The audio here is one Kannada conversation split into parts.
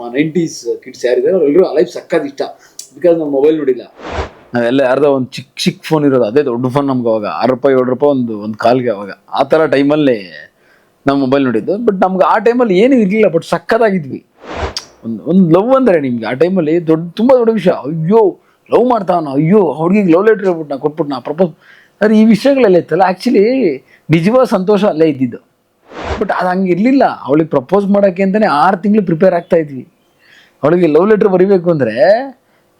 ನಮ್ಮ ನೈಂಟೀಸ್ ಕಿಡ್ಸ್ ಯಾರಿದ್ದಾರೆ ಅವರೆಲ್ಲರೂ ಲೈಫ್ ಸಕ್ಕತ್ ಇಷ್ಟ. ಬಿಕಾಸ್ ನಾವು ಮೊಬೈಲ್ ನೋಡಿಲ್ಲ. ನಾವೆಲ್ಲ ಯಾರ್ದೋ ಒಂದು ಚಿಕ್ಕ ಚಿಕ್ಕ ಫೋನ್ ಇರೋದು, ಅದೇ ದೊಡ್ಡ ಫೋನ್ ನಮ್ಗೆ ಅವಾಗ. ಆರು ರೂಪಾಯಿ, ಏಳು ರೂಪಾಯಿ ಒಂದು ಒಂದು ಕಾಲ್ಗೆ ಅವಾಗ. ಆ ಥರ ಟೈಮಲ್ಲಿ ನಾವು ಮೊಬೈಲ್ ನೋಡಿದ್ದು. ಬಟ್ ನಮ್ಗೆ ಆ ಟೈಮಲ್ಲಿ ಏನೂ ಇರಲಿಲ್ಲ ಬಟ್ ಸಕ್ಕತ್ತಾಗಿದ್ವಿ ಒಂದು ಒಂದು ಲವ್ ಅಂದರೆ ನಿಮ್ಗೆ ಆ ಟೈಮಲ್ಲಿ ದೊಡ್ಡ, ತುಂಬ ದೊಡ್ಡ ವಿಷಯ. ಅಯ್ಯೋ ಲವ್ ಮಾಡ್ತಾವನ? ಅಯ್ಯೋ ಹುಡುಗಿಗೆ ಲವ್ ಲೆಟ್ರ್ ಹೇಳ್ಬಿಟ್ಟು ನಾ ಕೊಟ್ಬಿಟ್ಟು ನಾ ಪ್ರಪೋಸ್ ಆದರೆ ಈ ವಿಷಯಗಳೆಲ್ಲ ಇತ್ತಲ್ಲ ಆ್ಯಕ್ಚುಲಿ ನಿಜವಾದ ಸಂತೋಷ ಅಲ್ಲೇ ಇದ್ದಿದ್ದು. ಬಟ್ ಅದು ಹಂಗೆ ಇರಲಿಲ್ಲ. ಅವಳಿಗೆ ಪ್ರಪೋಸ್ ಮಾಡೋಕ್ಕೆ ಅಂತಲೇ ಆರು ತಿಂಗಳು ಪ್ರಿಪೇರ್ ಆಗ್ತಾ ಇದ್ವಿ. ಅವಳಿಗೆ ಲವ್ ಲೆಟ್ರ್ ಬರಿಬೇಕು ಅಂದರೆ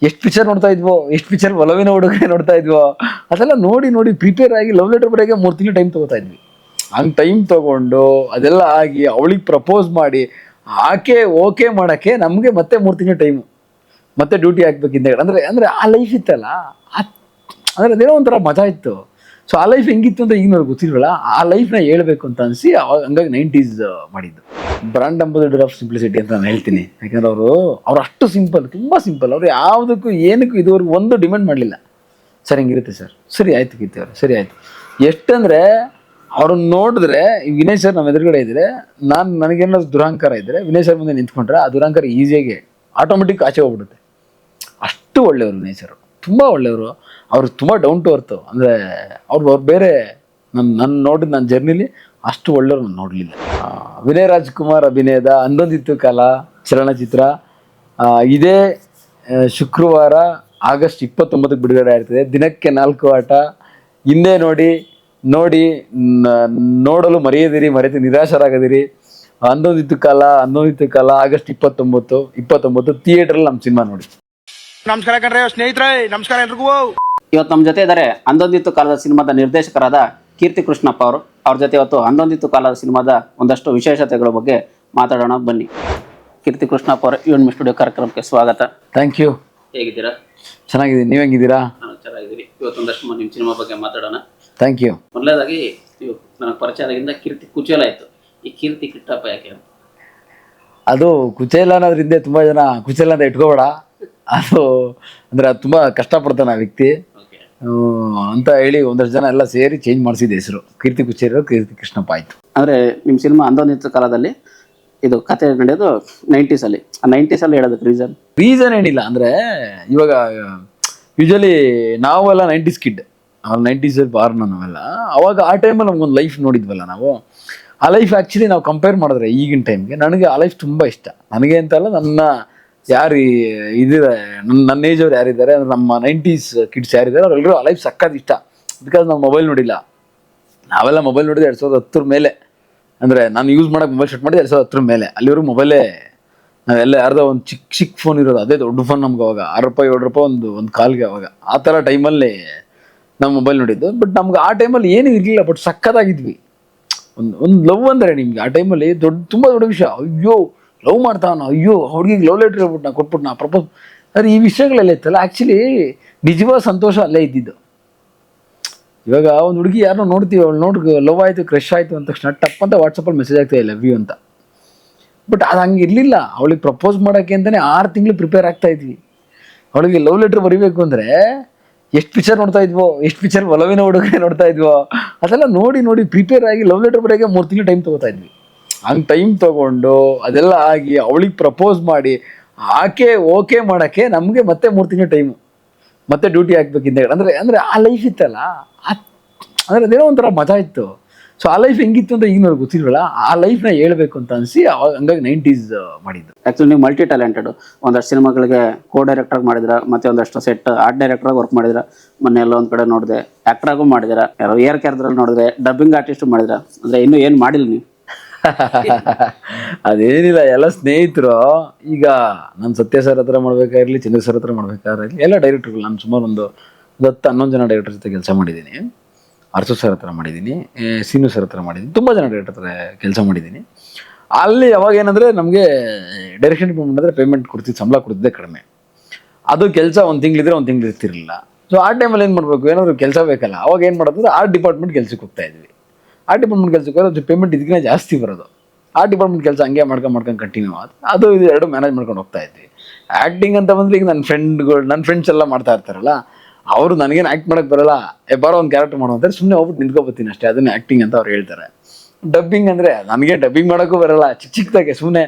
ಎಷ್ಟು ಪಿಕ್ಚರ್ ನೋಡ್ತಾ ಇದ್ವೋ, ಎಷ್ಟು ಪಿಕ್ಚರ್ ಒಲವಿನ ಹುಡುಗ ನೋಡ್ತಾ ಇದ್ವೋ, ಅದೆಲ್ಲ ನೋಡಿ ನೋಡಿ ಪ್ರಿಪೇರ್ ಆಗಿ ಲವ್ ಲೆಟ್ರ್ ಬರೆಯೋಕೆ ಮೂರು ತಿಂಗಳು ಟೈಮ್ ತೊಗೋತಾ ಇದ್ವಿ. ಹಂಗೆ ಟೈಮ್ ತೊಗೊಂಡು ಅದೆಲ್ಲ ಆಗಿ ಅವಳಿಗೆ ಪ್ರಪೋಸ್ ಮಾಡಿ ಆಕೆ ಓಕೆ ಮಾಡೋಕ್ಕೆ ನಮಗೆ ಮತ್ತೆ ಮೂರು ತಿಂಗಳು ಟೈಮು ಮತ್ತೆ ಡ್ಯೂಟಿ ಹಾಕ್ಬೇಕಿಂದ ಅಂದರೆ ಅಂದರೆ ಆ ಲೈಫ್ ಇತ್ತಲ್ಲ ಅಂದರೆ ಅದೇನೋ ಒಂಥರ ಮಜಾ ಇತ್ತು. ಸೊ ಆ ಲೈಫ್ ಹೆಂಗಿತ್ತು ಅಂತ ಈಗ ಗೊತ್ತಿಲ್ವಲ್ಲ? ಆ ಲೈಫ್ನ ಹೇಳ್ಬೇಕು ಅಂತ ಅನಿಸಿ ಅವಾಗ ಹಂಗಾಗಿ ನೈಂಟೀಸ್ ಮಾಡಿದ್ದು. ಬ್ರಾಂಡ್ ಅಂಬಾಸಿಡರ್ ಆಫ್ ಸಿಂಪ್ಲಿಸಿಟಿ ಅಂತ ನಾನು ಹೇಳ್ತೀನಿ. ಯಾಕಂದ್ರೆ ಅವರು, ಅವ್ರು ಅಷ್ಟು ಸಿಂಪಲ್ ತುಂಬ ಸಿಂಪಲ್ ಅವ್ರು ಯಾವುದಕ್ಕೂ ಏನಕ್ಕೂ ಇದುವರೆಗೂ ಒಂದು ಡಿಮ್ಯಾಂಡ್ ಮಾಡಲಿಲ್ಲ. ಸರ್, ಹಿಂಗಿರುತ್ತೆ ಸರ್? ಸರಿ ಆಯ್ತು ಕೀರ್ತಿ ಅವರು, ಸರಿ ಆಯ್ತು. ಎಷ್ಟಂದ್ರೆ, ಅವ್ರನ್ನ ನೋಡಿದ್ರೆ ವಿನಯ್ ಸರ್ ನಮ್ಮ ಎದುರುಗಡೆ ಇದ್ರೆ, ನಾನು ನನಗೇನಾದ್ರು ದುರಹಂಕಾರ ಇದ್ರೆ, ವಿನಯ್ ಸರ್ ಮುಂದೆ ನಿಂತ್ಕೊಂಡ್ರೆ ಆ ದುರಹಂಕಾರ ಈಸಿಯಾಗಿ ಆಟೋಮೆಟಿಕ್ ಆಚೆ ಹೋಗ್ಬಿಡುತ್ತೆ. ಅಷ್ಟು ಒಳ್ಳೆಯವರು ವಿನಯ್ ಸರ್ ತುಂಬ ಒಳ್ಳೆಯವರು. ಅವರು ತುಂಬ ಡೌನ್ ಟು ಅರ್ತು ಅಂದರೆ ಅವ್ರು ಅವ್ರು ಬೇರೆ ನನ್ನ ನನ್ನ ನೋಡಿದ ನನ್ನ ಜರ್ನಿಲಿ ಅಷ್ಟು ಒಳ್ಳೆಯವ್ರು ನಾನು ನೋಡಲಿಲ್ಲ. ವಿನಯ್ ರಾಜ್ಕುಮಾರ್ ಅಭಿನಯದ ಅಂದೊಂದಿತ್ತು ಕಾಲ, ಚಲನಚಿತ್ರ. ಇದೇ ಶುಕ್ರವಾರ ಆಗಸ್ಟ್ ಇಪ್ಪತ್ತೊಂಬತ್ತಕ್ಕೆ ಬಿಡುಗಡೆ ಆಗ್ತದೆ. ದಿನಕ್ಕೆ ನಾಲ್ಕು ಆಟ. ಹಿಂದೆ ನೋಡಿ ನೋಡಿ ನೋಡಲು ಮರೆಯದಿರಿ, ಮರೆತು ನಿರಾಶರಾಗದಿರಿ. ಅಂದೊಂದಿತ್ತು ಕಾಲ ಅಂದೊಂದಿತ್ತು ಕಾಲ, ಆಗಸ್ಟ್ ಇಪ್ಪತ್ತೊಂಬತ್ತು ಇಪ್ಪತ್ತೊಂಬತ್ತು ಥಿಯೇಟ್ರಲ್ಲಿ ನಮ್ಮ ಸಿನಿಮಾ ನೋಡಿ. ನಮಸ್ಕಾರ ಕಣ್ರೆ ಸ್ನೇಹಿತರೆ ನಮಸ್ಕಾರ ಎಲ್ರಿಗೂ. ಇವತ್ತು ನಮ್ಮ ಜೊತೆ ಇದ್ದಾರೆ ಅಂದೊಂದಿತ್ತು ಕಾಲದ ಸಿನಿಮಾದ ನಿರ್ದೇಶಕರಾದ ಕೀರ್ತಿ ಕೃಷ್ಣಪ್ಪ ಅವರು. ಅವ್ರ ಜೊತೆ ಇವತ್ತು ಅಂದೊಂದಿತ್ತು ಕಾಲದ ಸಿನಿಮಾದ ಒಂದಷ್ಟು ವಿಶೇಷತೆಗಳ ಬಗ್ಗೆ ಮಾತಾಡೋಣ ಬನ್ನಿ. ಕೀರ್ತಿ ಕೃಷ್ಣಪ್ಪ ಅವರು ಇವನ್ ಸ್ಟುಡಿಯೋ ಕಾರ್ಯಕ್ರಮಕ್ಕೆ ಸ್ವಾಗತ. ಥ್ಯಾಂಕ್ ಯು ಹೇಗಿದ್ದೀರಾ? ಚೆನ್ನಾಗಿದ್ದೀನಿ. ನೀವು ಹೆಂಗಿದ್ದೀರಾ? ನಾನು ಇವತ್ತು ಒಂದಷ್ಟು ನಿಮ್ಮ ಸಿನಿಮಾ ಬಗ್ಗೆ ಮಾತಾಡೋಣ. ಥ್ಯಾಂಕ್ ಯು ಮೊದಲನೇದಾಗಿ ನೀವು ನನಗೆ ಪರಿಚಯ ಆದಾಗಿಂದ ಕೀರ್ತಿ ಕುಚೇಲ ಆಯಿತು. ಈ ಕೀರ್ತಿ ಕಿಟ್ಟಪ್ಪ ಯಾಕೆ ಅದು ಕುಚೇಲ ಅನ್ನೋದ್ರಿಂದ ತುಂಬ ಜನ ಕುಚೇಲ ಅಂತ ಇಟ್ಕೋಬೇಡ. ಅದು ಅಂದರೆ ಅದು ತುಂಬ ಕಷ್ಟಪಡ್ತಾನೆ ಆ ವ್ಯಕ್ತಿ. ಅಂತ ಹೇಳಿ ಒಂದಷ್ಟು ಜನ ಎಲ್ಲ ಸೇರಿ ಚೇಂಜ್ ಮಾಡಿಸಿದ ಹೆಸರು. ಕೀರ್ತಿ ಕುಚೇರಿ ಕೀರ್ತಿ ಕೃಷ್ಣಪ್ಪ ಆಯ್ತು. ಅಂದರೆ ನಿಮ್ಮ ಸಿನಿಮಾ ಅಂದೊಂದಿತ್ತು ಕಾಲದಲ್ಲಿ ಇದು ಕತೆ ನಡೆಯೋದು ನೈಂಟೀಸಲ್ಲಿ ಆ ನೈಂಟೀಸಲ್ಲಿ ಹೇಳೋದಕ್ಕೆ ರೀಸನ್ ರೀಸನ್ ಏನಿಲ್ಲ ಅಂದರೆ ಇವಾಗ ಯೂಶಲಿ ನಾವೆಲ್ಲ ನೈಂಟೀಸ್ ಕಿಡ್ ಆಮೇಲೆ ನೈಂಟೀಸ್ ಬಾರ್ನ ನಾವೆಲ್ಲ. ಅವಾಗ ಆ ಟೈಮಲ್ಲಿ ನಮ್ಗೊಂದು ಲೈಫ್ ನೋಡಿದ್ವಲ್ಲ ನಾವು. ಆ ಲೈಫ್ ಆ್ಯಕ್ಚುಲಿ ನಾವು ಕಂಪೇರ್ ಮಾಡಿದ್ರೆ ಈಗಿನ ಟೈಮ್ಗೆ ನನಗೆ ಆ ಲೈಫ್ ತುಂಬ ಇಷ್ಟ. ನನಗೆ ಅಂತಲ್ಲ ನನ್ನ ಯಾರು ಇದಿದೆ? ನನ್ನ ನನ್ನ ಏಜ್ ಅವ್ರು ಯಾರಿದ್ದಾರೆ? ಅಂದ್ರೆ ನಮ್ಮ ನೈಂಟೀಸ್ ಕಿಡ್ಸ್ ಯಾರಿದ್ದಾರೆ? ಅವರೆಲ್ಲರೂ ಲೈಫ್ ಸಕ್ಕತ್ ಇಷ್ಟ. ಬಿಕಾಸ್ ನಾವು ಮೊಬೈಲ್ ನೋಡಿಲ್ಲ. ನಾವೆಲ್ಲ ಮೊಬೈಲ್ ನೋಡಿದ್ರೆ ಎರಡು ಸಾವಿರದ ಹತ್ತರ ಮೇಲೆ. ಅಂದರೆ ನಾನು ಯೂಸ್ ಮಾಡೋಕೆ ಮೊಬೈಲ್ ಶೂಟ್ ಮಾಡಿದ್ರೆ ಎರಡು ಸಾವಿರದ ಹತ್ತರ ಮೇಲೆ. ಅಲ್ಲಿವರೆಗೂ ಮೊಬೈಲೇ ನಾವೆಲ್ಲ ಯಾರ್ದೋ ಒಂದು ಚಿಕ್ಕ ಚಿಕ್ಕ ಫೋನ್ ಇರೋದು. ಅದೇ ದೊಡ್ಡ ಫೋನ್ ನಮ್ಗೆ ಅವಾಗ. ಆರು ರೂಪಾಯಿ, ಏಳು ರೂಪಾಯಿ ಒಂದು ಒಂದು ಕಾಲ್ಗೆ ಅವಾಗ. ಆ ಥರ ಟೈಮಲ್ಲಿ ನಾವು ಮೊಬೈಲ್ ನೋಡಿದ್ದು. ಬಟ್ ನಮ್ಗೆ ಆ ಟೈಮಲ್ಲಿ ಏನೂ ಇರಲಿಲ್ಲ ಬಟ್ ಸಕ್ಕತ್ತಾಗಿದ್ವಿ ಒಂದು ಒಂದು ಲವ್ ಅಂದರೆ ನಿಮ್ಗೆ. ಆ ಟೈಮಲ್ಲಿ ದೊಡ್ಡ, ತುಂಬ ದೊಡ್ಡ ವಿಷಯ. ಅಯ್ಯೋ ಲವ್ ಮಾಡ್ತಾವನು ಅಯ್ಯೋ, ಹುಡುಗಿಗೆ ಲವ್ ಲೆಟ್ರ್ ಹೇಳ್ಬಿಟ್ಟು ಕೊಟ್ಬಿಟ್ಟು ನಾ ಪ್ರಪೋಸ್ ಆದರೆ ಈ ವಿಷಯಗಳೆಲ್ಲ ಇತ್ತಲ್ಲ ಆ್ಯಕ್ಚುಲಿ ನಿಜವಾದ ಸಂತೋಷ ಅಲ್ಲೇ ಇದ್ದಿದ್ದು. ಇವಾಗ ಒಂದು ಹುಡುಗಿ ಯಾರನ್ನೋ ನೋಡ್ತೀವಿ, ಅವಳು ನೋಡಿ ಲವ್ ಆಯಿತು ಕ್ರಶ್ ಆಯಿತು ಅಂತ ತಕ್ಷಣ ಟಪ್ ಅಂತ ವಾಟ್ಸಪ್ಪಲ್ಲಿ ಮೆಸೇಜ್ ಆಗ್ತಾಯಿಲ್ಲ ಲವ್ ಯು ಅಂತ. ಬಟ್ ಅದು ಹಂಗೆ ಇರಲಿಲ್ಲ. ಅವಳಿಗೆ ಪ್ರಪೋಸ್ ಮಾಡೋಕ್ಕೆ ಅಂತಲೇ ಆರು ತಿಂಗಳು ಪ್ರಿಪೇರ್ ಆಗ್ತಾ ಇದ್ವಿ. ಅವಳಿಗೆ ಲವ್ ಲೆಟ್ರ್ ಬರೀಬೇಕು ಅಂದರೆ ಎಷ್ಟು ಪಿಕ್ಚರ್ ನೋಡ್ತಾ ಇದ್ವೋ, ಎಷ್ಟು ಪಿಕ್ಚರ್ ಒಲವಿನ ಹುಡುಗ ನೋಡ್ತಾ ಇದ್ವೋ, ಅದೆಲ್ಲ ನೋಡಿ ನೋಡಿ ಪ್ರಿಪೇರ್ ಆಗಿ ಲವ್ ಲೆಟ್ರ್ ಬರೆಯೋಕೆ ಮೂರು ತಿಂಗಳು ಟೈಮ್ ತೊಗೋತಾ ಇದ್ವಿ. ಹಂಗೆ ಟೈಮ್ ತಗೊಂಡು ಅದೆಲ್ಲ ಆಗಿ ಅವಳಿಗೆ ಪ್ರಪೋಸ್ ಮಾಡಿ, ಆಕೆ ಓಕೆ ಮಾಡೋಕ್ಕೆ ನಮಗೆ ಮತ್ತೆ ಮೂರು ತಿಂಗಳು ಟೈಮು ಮತ್ತೆ ಡ್ಯೂಟಿ ಹಾಕ್ಬೇಕಿಂದ ಅಂದರೆ ಅಂದರೆ ಆ ಲೈಫ್ ಇತ್ತಲ್ಲ ಅಂದರೆ ಅದೇನೋ ಒಂಥರ ಮಜಾ ಇತ್ತು. ಸೊ ಆ ಲೈಫ್ ಹೆಂಗಿತ್ತು ಅಂತ ಈಗ ನನಗೆ ಗೊತ್ತಿಲ್ವಲ್ಲ, ಆ ಲೈಫ್ನ ಹೇಳ್ಬೇಕು ಅಂತ ಅನಿಸಿ ಹಂಗಾಗಿ ನೈಂಟೀಸ್ ಮಾಡಿದ್ದು. ಆ್ಯಕ್ಚುಲಿ ನೀವು ಮಲ್ಟಿ ಟ್ಯಾಲೆಂಟೆಡ್ ಒಂದಷ್ಟು ಸಿನಿಮಾಗಳಿಗೆ ಕೋ ಡೈರೆಕ್ಟರ್ ಮಾಡಿದ್ರ ಮತ್ತೆ ಒಂದಷ್ಟು ಸೆಟ್ ಆರ್ಟ್ ಡೈರೆಕ್ಟ್ರಾಗಿ ವರ್ಕ್ ಮಾಡಿದ್ರ ಮೊನ್ನೆ ಎಲ್ಲ ಒಂದು ಕಡೆ ನೋಡಿದೆ ಆ್ಯಕ್ಟ್ರಾಗೂ ಮಾಡಿದಿರ ಯಾರೋ ಏರ್ ಕ್ಯಾರ್ದ್ರಲ್ಲಿ ನೋಡಿದ್ರೆ ಡಬ್ಬಿಂಗ್ ಆರ್ಟಿಸ್ಟು ಮಾಡಿದ್ರ ಅಂದರೆ ಇನ್ನೂ ಏನು ಮಾಡಿಲ್ಲ ನೀವು? ಅದೇನಿಲ್ಲ, ಎಲ್ಲ ಸ್ನೇಹಿತರು, ಈಗ ನಾನು ಸತ್ಯ ಸರ್ ಹತ್ರ ಮಾಡ್ಬೇಕಾಗಿರ್ಲಿ ಚಂದ್ರ ಸರ್ ಹತ್ರ ಮಾಡ್ಬೇಕಾಗಿರಲಿ, ಎಲ್ಲ ಡೈರೆಕ್ಟರ್ಗಳು ನಾನು ಸುಮಾರು ಒಂದು ಹತ್ತು ಹನ್ನೊಂದು ಜನ ಡೈರೆಕ್ಟರ್ ಜೊತೆ ಕೆಲಸ ಮಾಡಿದ್ದೀನಿ. ಅರ್ಸು ಸರ್ ಹತ್ರ ಮಾಡಿದ್ದೀನಿ ಸೀನು ಸರ್ ಹತ್ರ ಮಾಡಿದ್ದೀನಿ, ತುಂಬ ಜನ ಡೈರೆಕ್ಟರ್ ಹತ್ರ ಕೆಲಸ ಮಾಡಿದ್ದೀನಿ. ಅಲ್ಲಿ ಯಾವಾಗ ಏನಂದರೆ, ನಮಗೆ ಡೈರೆಕ್ಷನ್ ಡಿಪಾರ್ಟ್ಮೆಂಟ್ ಅಂದರೆ ಪೇಮೆಂಟ್ ಕೊಡ್ತಿದ್ದು ಸಂಬಳ ಕೊಡ್ತಿದ್ದೆ ಕಡಿಮೆ. ಅದು ಕೆಲಸ ಒಂದು ತಿಂಗಳಿದ್ರೆ ಒಂದು ತಿಂಗಳು ಇರ್ತಿರಲಿಲ್ಲ ಸೊ ಆ ಟೈಮಲ್ಲಿ ಏನು ಮಾಡಬೇಕು, ಏನಾದರೂ ಕೆಲಸ ಬೇಕಲ್ಲ, ಅವಾಗ ಏನು ಮಾಡೋದಂದ್ರೆ, ಆ ಡಿಪಾರ್ಟ್ಮೆಂಟ್ ಕೆಲಸಕ್ಕೆ ಹೋಗ್ತಾ ಇದ್ವಿ. ಆರ್ಟ್ ಡಿಪಾರ್ಟ್ಮೆಂಟ್ ಕೆಲಸಕ್ಕೆ ಹೋದ್ರೆ ಪೇಮೆಂಟ್ ಇದಕ್ಕಿಂತ ಜಾಸ್ತಿ ಬರೋದು. ಆ ಡಿಪಾರ್ಟ್ಮೆಂಟ್ ಕೆಲಸ ಹಂಗೆ ಮಾಡ್ಕೊಂಡು ಮಾಡ್ಕೊಂಡು ಕಂಟಿನ್ಯೂ ಆದ. ಅದು ಇದು ಎರಡು ಮ್ಯಾನೇಜ್ ಮಾಡ್ಕೊಂಡು ಹೋಗ್ತಾ ಇದ್ವಿ. ಆ್ಯಕ್ಟಿಂಗ್ ಅಂತ ಬಂದ್ರೆ ಈಗ ನನ್ನ ಫ್ರೆಂಡ್ಗಳು ನನ್ನ ಫ್ರೆಂಡ್ಸ್ ಎಲ್ಲ ಮಾಡ್ತಾ ಇರ್ತಾರಲ್ಲ, ಅವರು ನನಗೇನು ಆ್ಯಕ್ಟ್ ಮಾಡೋಕ್ಕೆ ಬರಲ್ಲ ಬರೋ ಒಂದು ಕ್ಯಾರೆಕ್ಟರ್ ಮಾಡೋ ಅಂತಾರೆ ಸುಮ್ಮನೆ ಹೋಗ್ಬಿಟ್ಟು ನಿಂತ್ಕೊಬತ್ತೀನಿ ಅಷ್ಟೇ, ಅದನ್ನೇ ಆ್ಯಕ್ಟಿಂಗ್ ಅಂತ ಅವ್ರು ಹೇಳ್ತಾರೆ. ಡಬ್ಬಿಂಗ್ ಅಂದರೆ ನನಗೆ ಡಬ್ಬಿಂಗ್ ಮಾಡೋಕ್ಕೂ ಬರಲ್ಲ ಚಿಕ್ಕ ಚಿಕ್ಕದಾಗೆ ಸುಮ್ಮನೆ